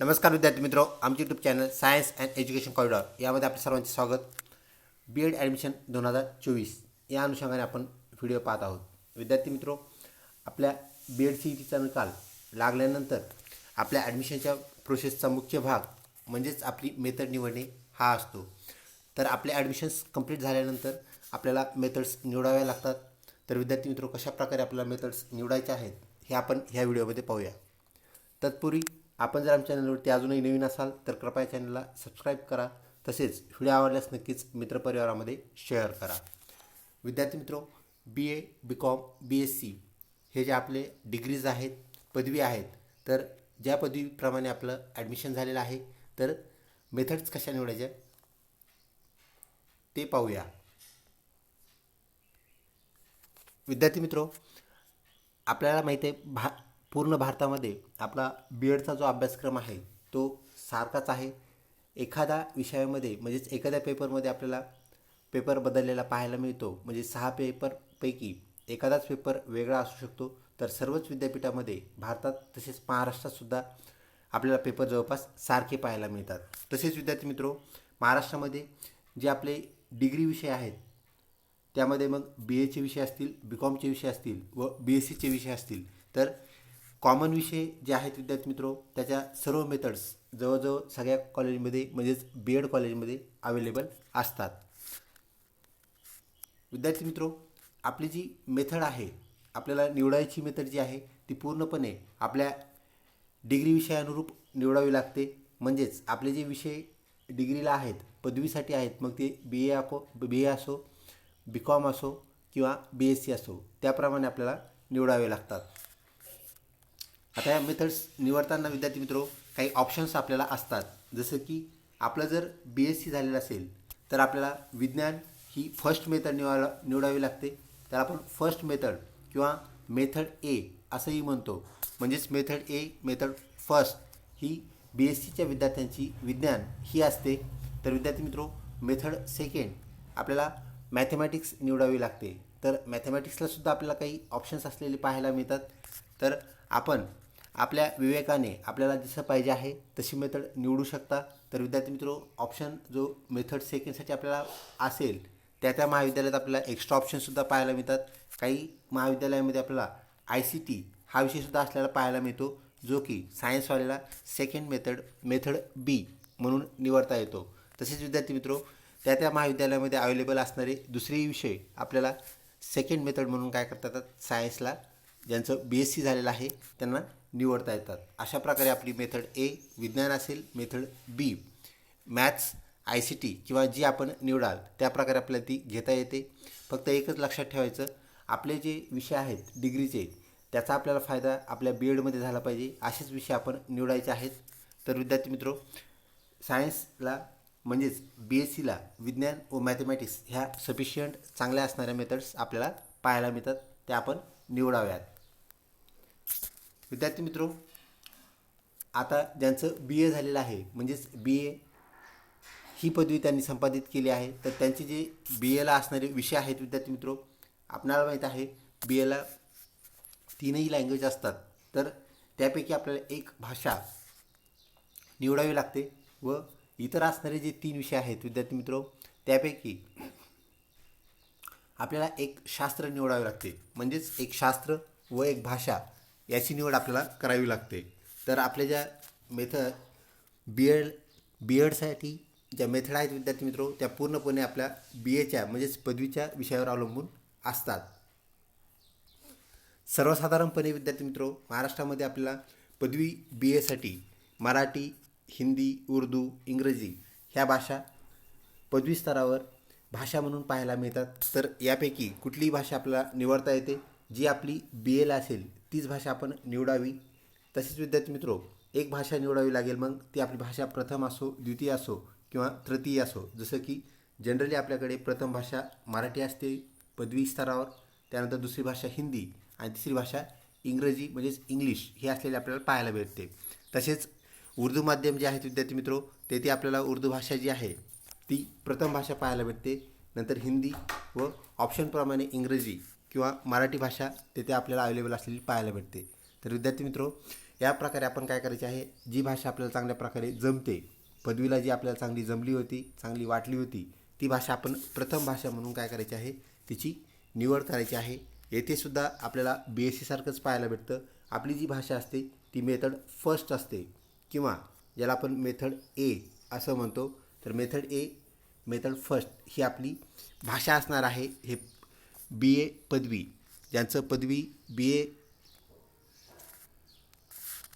नमस्कार विद्यार्थी मित्रो आमचे YouTube channel science and education corridor यामध्ये आपल्या सर्वांचे स्वागत. बी एड ॲडमिशन दोन हजार चोवीस या अनुषंगाने आपण व्हिडिओ पाहत आहोत. विद्यार्थी मित्रो आपल्या बी एड सी टीचा निकाल लागल्यानंतर आपल्या ॲडमिशनच्या प्रोसेसचा मुख्य भाग म्हणजेच आपली मेथड निवडणे हा असतो. तर आपले ॲडमिशन्स कंप्लीट झाल्यानंतर आपल्याला मेथड्स निवडाव्या लागतात. तर विद्यार्थी मित्रो कशा प्रकारे आपल्याला मेथड्स निवडायचे आहेत हे आपण ह्या व्हिडिओमध्ये पाहूया. तत्पूर्वी आपण जर आमच्या चॅनलवरती अजूनही नवीन असाल तर कृपया चॅनलला सबस्क्राईब करा. तसेच व्हिडिओ आवडल्यास नक्कीच मित्रपरिवारामध्ये शेअर करा. विद्यार्थी मित्रो B A B Com B S C हे जे आपले डिग्रीज आहेत पदवी आहेत तर ज्या पदवीप्रमाणे आपलं ॲडमिशन झालेलं आहे तर मेथड्स कशा निवडायच्या? ते पाहूया. विद्यार्थी मित्रो आपल्याला माहीत आहे भा पूर्ण भारतामध्ये आपला बी एडचा जो अभ्यासक्रम आहे तो सारखाच आहे. एखादा विषयामध्ये म्हणजेच एखाद्या पेपरमध्ये आपल्याला पेपर बदललेला पाहायला मिळतो. म्हणजे सहा पेपरपैकी एखादाच पेपर वेगळा असू शकतो. तर सर्वच विद्यापीठामध्ये भारतात तसेच महाराष्ट्रातसुद्धा आपल्याला पेपर जवळपास सारखे पाहायला मिळतात. तसेच विद्यार्थी मित्रो महाराष्ट्रामध्ये जे आपले डिग्री विषय आहेत त्यामध्ये मग बी एचे विषय असतील बी कॉमचे विषय असतील व बी एस सीचे विषय असतील तर कॉमन विषय जे आहेत विद्यार्थी मित्रो त्याच्या सर्व मेथड्स जवळजवळ सगळ्या कॉलेजमध्ये म्हणजेच बी एड कॉलेजमध्ये अवेलेबल असतात. विद्यार्थी मित्रो आपली जी मेथड आहे आपल्याला निवडायची मेथड जी आहे ती पूर्णपणे आपल्या डिग्री विषयानुरूप निवडावी लागते. म्हणजेच आपले जे विषय डिग्रीला आहेत पदवीसाठी आहेत मग ते बी ए आको बी ए असो बी कॉम असो किंवा बी एस सी असो त्याप्रमाणे आपल्याला निवडावे लागतात. आता या मेथड्स निवडताना विद्यार्थी मित्रो काही ऑप्शन्स आपल्याला असतात. जसं की आपलं जर बी एस सी झालेलं असेल तर आपल्याला विज्ञान ही फर्स्ट मेथड निवडा निवडावी लागते. तर आपण फर्स्ट मेथड किंवा मेथड ए असंही म्हणतो. म्हणजेच मेथड ए मेथड फर्स्ट ही बी एस सीच्या विद्यार्थ्यांची विज्ञान ही असते. तर विद्यार्थी मित्रो मेथड सेकंड आपल्याला मॅथमॅटिक्स निवडावी लागते. तर मॅथमॅटिक्सलासुद्धा आपल्याला काही ऑप्शन्स असलेले पाहायला मिळतात. तर आपण आपल्या विवेकाने आपल्याला जसं पाहिजे आहे तशी मेथड निवडू शकता. तर विद्यार्थी मित्रो ऑप्शन जो मेथड सेकंडसाठी आपल्याला असेल त्या त्या महाविद्यालयात आपल्याला एक्स्ट्रा ऑप्शनसुद्धा पाहायला मिळतात. काही महाविद्यालयामध्ये आपल्याला आय सी टी हा विषयसुद्धा असल्याला पाहायला मिळतो जो की सायन्सवाल्याला सेकंड मेथड मेथड बी म्हणून निवडता येतो. तसेच विद्यार्थी मित्रो त्या त्या महाविद्यालयामध्ये अवेलेबल असणारे दुसरेही विषय आपल्याला सेकंड मेथड म्हणून काय करता येतात सायन्सला ज्यांचं बी एस सी झालेलं आहे त्यांना निवडता येतात. अशा प्रकारे आपली मेथड ए विज्ञान असेल method B maths I C T किंवा जी आपण निवडाल त्या प्रकारे आपल्याला ती घेता येते. फक्त एकच लक्षात ठेवायचं आपले जे विषय आहेत डिग्रीचे त्याचा आपल्याला फायदा आपल्या बी एडमध्ये झाला पाहिजे. असेच विषय आपण निवडायचे आहेत. तर विद्यार्थी मित्रो सायन्सला म्हणजेच बी एस सीला विज्ञान व मॅथमॅटिक्स ह्या सफिशियंट चांगल्या असणाऱ्या मेथड्स आपल्याला पाहायला मिळतात. त्या आपण निवडाव्यात. विद्यार्थी मित्रो आता ज्यांचं बी ए झालेलं आहे म्हणजेच बी ए ही पदवी त्यांनी संपादित केली आहे तर त्यांचे जे बी एला असणारे विषय आहेत विद्यार्थी मित्रो आपणाला माहीत आहे बी एला तीनही लँग्वेज असतात. तर त्यापैकी आपल्याला एक भाषा निवडावी लागते व इतर असणारे जे तीन विषय आहेत विद्यार्थी मित्रो त्यापैकी आपल्याला एक शास्त्र निवडावे लागते. म्हणजेच एक शास्त्र व एक भाषा. याची निवड आपल्याला करावी लागते. तर आपल्या ज्या मेथड बी एड बी एडसाठी ज्या मेथड आहेत विद्यार्थी मित्रो त्या पूर्णपणे आपल्या बी एच्या म्हणजेच पदवीच्या विषयावर अवलंबून असतात. सर्वसाधारणपणे विद्यार्थी मित्रो महाराष्ट्रामध्ये आपल्याला पदवी बी एसाठी मराठी हिंदी उर्दू इंग्रजी ह्या भाषा पदवी स्तरावर भाषा म्हणून पाहायला मिळतात. तर यापैकी कुठलीही भाषा आपल्याला निवडता येते. जी आपली बी एला असेल तीच भाषा आपण निवडावी. तसेच विद्यार्थी मित्रो एक भाषा निवडावी लागेल मग ती आपली भाषा प्रथम असो द्वितीय असो किंवा तृतीय असो. जसं की जनरली आपल्याकडे प्रथम भाषा मराठी असते पदवी स्तरावर त्यानंतर दुसरी भाषा हिंदी आणि तिसरी भाषा इंग्रजी म्हणजेच इंग्लिश हे असलेले आपल्याला पाहायला भेटते. तसेच उर्दू माध्यम जे आहेत विद्यार्थी मित्रो तेथे आपल्याला उर्दू भाषा जी आहे ती प्रथम भाषा पाहायला भेटते. नंतर हिंदी व ऑप्शनप्रमाणे इंग्रजी. किंवा मराठी भाषा तेथे आपल्याला अवेलेबल असलेली पाहायला भेटते. तर विद्यार्थी मित्रो या प्रकारे आपण काय करायचे आहे? जी भाषा आपल्याला चांगल्या प्रकारे जमते पदवीला जी आपल्याला चांगली जमली होती चांगली वाटली होती ती भाषा आपण प्रथम भाषा म्हणून काय करायची आहे? तिची निवड करायची आहे. येथे सुद्धा आपल्याला बी एस सीसारखंच पाहायला भेटतं. आपली जी भाषा असते ती मेथड फर्स्ट असते. किंवा ज्याला आपण मेथड ए असं म्हणतो तर मेथड ए मेथड फर्स्ट ही आपली भाषा असणार आहे हे बी ए पदवी. ज्यांचं पदवी बी ए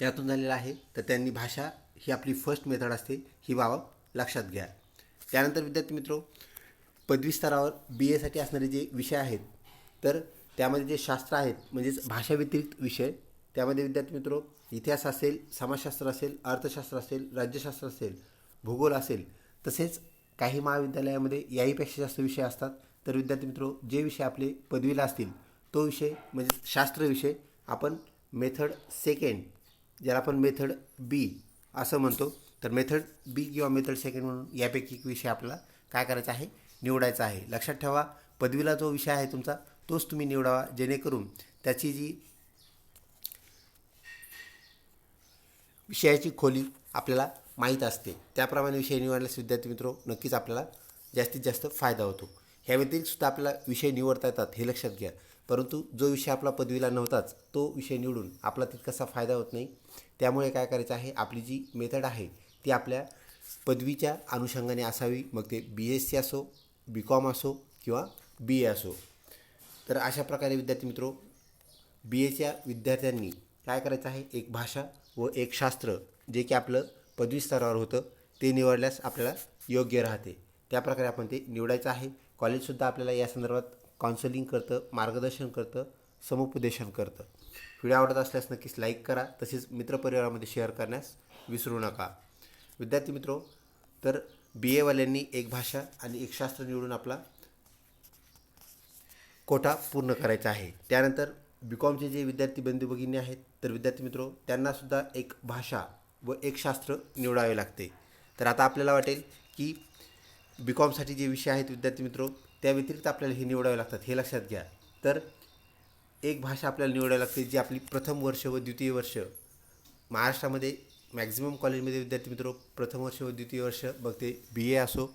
यातून झालेलं आहे तर त्यांनी भाषा ही आपली फर्स्ट मेथड असते ही बाब लक्षात घ्या. त्यानंतर विद्यार्थी मित्रो पदवी स्तरावर बी एसाठी असणारे जे विषय आहेत तर त्यामध्ये जे शास्त्र आहेत म्हणजेच भाषाव्यतिरिक्त विषय त्यामध्ये विद्यार्थी मित्रो इतिहास असेल समाजशास्त्र असेल अर्थशास्त्र असेल राज्यशास्त्र असेल भूगोल असेल तसेच काही महाविद्यालयामध्ये याहीपेक्षा जास्त विषय असतात. तर विद्यार्थी मित्रो जे विषय आपले पदवीला असतील तो विषय म्हणजे शास्त्र विषय आपण मेथड सेकंड ज्याला आपण मेथड बी असं म्हणतो. तर मेथड बी किंवा मेथड सेकंड म्हणून यापैकी एक विषय आपला काय करायचा आहे? निवडायचा आहे. लक्षात ठेवा पदवीला जो विषय आहे तुमचा तोच तुम्ही निवडावा जेणेकरून त्याची जी विषयाची खोली आपल्याला माहीत असते. त्याप्रमाणे विषय निवडल्यास विद्यार्थी मित्रो नक्कीच आपल्याला जास्तीत जास्त फायदा होतो. ह्या व्यतिरिक्त सुद्धा आपल्याला विषय निवडता येतात हे लक्षात घ्या. परंतु जो विषय आपला पदवीला नव्हताच तो विषय निवडून आपला तितकासा फायदा होत नाही. त्यामुळे काय करायचं आहे आपली जी मेथड आहे ती आपल्या पदवीच्या अनुषंगाने असावी. मग ते बी एस सी असो बी कॉम असो किंवा बी ए असो. तर अशा प्रकारे विद्यार्थी मित्रो बी एच्या विद्यार्थ्यांनी काय करायचं आहे एक भाषा व एक शास्त्र जे की आपलं पदवी स्तरावर होतं ते निवडल्यास आपल्याला योग्य राहते. त्याप्रकारे आपण ते निवडायचं आहे. कॉलेजसुद्धा आपल्याला या संदर्भात काउन्सिलिंग करतं मार्गदर्शन करतं समुपदेशन करतं. व्हिडिओ आवडत असल्यास नक्कीच लाईक करा. तसेच मित्रपरिवारामध्ये शेअर करण्यास विसरू नका. विद्यार्थी मित्रो तर बी एवाल्यांनी एक भाषा आणि एक शास्त्र निवडून आपला कोटा पूर्ण करायचा आहे. त्यानंतर बी कॉमचे जे विद्यार्थी बंधू भगिनी आहेत तर विद्यार्थी मित्रो त्यांनासुद्धा एक भाषा व एक शास्त्र निवडावे लागते. तर आता आपल्याला वाटेल की बी कॉमसाठी जे विषय आहेत विद्यार्थी मित्रो त्या व्यतिरिक्त आपल्याला हे निवडावे लागतात हे लक्षात घ्या. तर एक भाषा आपल्याला निवडावी लागते जी आपली प्रथम वर्ष व द्वितीय वर्ष. महाराष्ट्रामध्ये मॅक्झिमम कॉलेजमध्ये विद्यार्थी मित्रो प्रथम वर्ष व द्वितीय वर्ष मग ते बी ए असो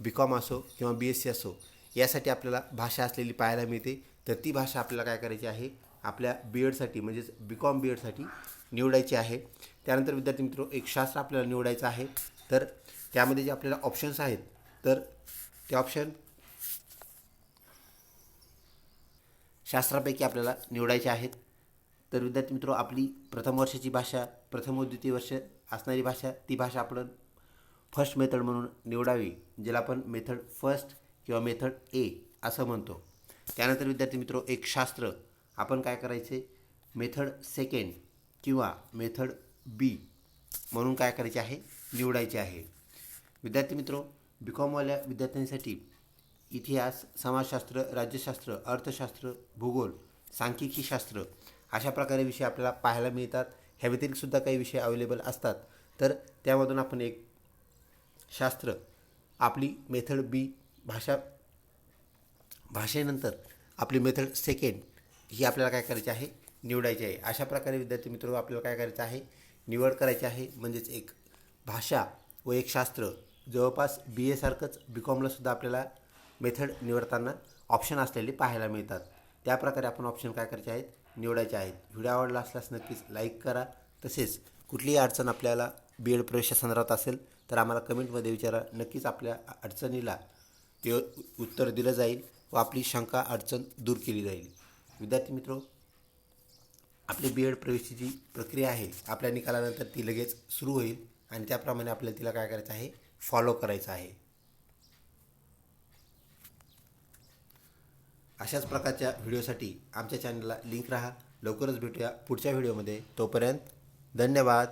बी कॉम असो किंवा बी एस सी असो यासाठी आपल्याला भाषा असलेली पाहायला मिळते. तर ती भाषा आपल्याला काय करायची आहे आपल्या बी एडसाठी म्हणजेच बी कॉम बी एडसाठी निवडायची आहे. त्यानंतर विद्यार्थी मित्रो एक शास्त्र आपल्याला निवडायचं आहे. तर त्यामध्ये जे आपल्याला ऑप्शन्स आहेत तर ते ऑप्शन शास्त्रापैकी आपल्याला निवडायचे आहेत. तर विद्यार्थी मित्रो आपली प्रथम वर्षाची भाषा प्रथम व द्वितीय वर्ष असणारी भाषा ती भाषा आपण फर्स्ट मेथड म्हणून निवडावी ज्याला आपण मेथड फर्स्ट किंवा मेथड ए असं म्हणतो. त्यानंतर विद्यार्थी मित्रो एक शास्त्र. आपण काय करायचे? मेथड सेकंड किंवा मेथड बी म्हणून काय करायचे आहे? निवडायचे आहे. विद्यार्थी मित्रो बी कॉमवाल्या विद्यार्थ्यांसाठी इतिहास समाजशास्त्र राज्यशास्त्र अर्थशास्त्र भूगोल सांख्यिकी शास्त्र अशा प्रकारे विषय आपल्याला पाहायला मिळतात. ह्या व्यतिरिक्तसुद्धा काही विषय अवेलेबल असतात. तर त्यामधून आपण एक शास्त्र आपली मेथड बी भाषा भाषेनंतर आपली मेथड सेकंड ही आपल्याला काय करायची आहे? निवडायची आहे. अशा प्रकारे विद्यार्थी मित्र आपल्याला काय करायचं आहे? निवड करायची आहे. म्हणजेच एक भाषा व एक शास्त्र जवळपास बी एसारखंच बी कॉमलासुद्धा आपल्याला मेथड निवडताना ऑप्शन असलेले पाहायला मिळतात. त्याप्रकारे आपण ऑप्शन काय करायचे आहेत? निवडायचे आहेत. व्हिडिओ आवडला असल्यास नक्कीच लाईक करा. तसेच कुठलीही अडचण आपल्याला बी एड प्रवेशासंदर्भात असेल तर आम्हाला कमेंटमध्ये विचारा. नक्कीच आपल्या अडचणीला ते उत्तर दिलं जाईल व आपली शंका अडचण दूर केली जाईल. विद्यार्थी मित्रो आपली बी एड प्रवेशची जी प्रक्रिया आहे आपल्या निकालानंतर ती लगेच सुरू होईल आणि त्याप्रमाणे आपल्याला तिला काय करायचं आहे? फॉलो करायचं आहे. अशाच प्रकारच्या व्हिडिओसाठी आमच्या चॅनलला लिंक राहा. लवकरच भेटूया पुढच्या व्हिडिओमध्ये. तोपर्यंत धन्यवाद.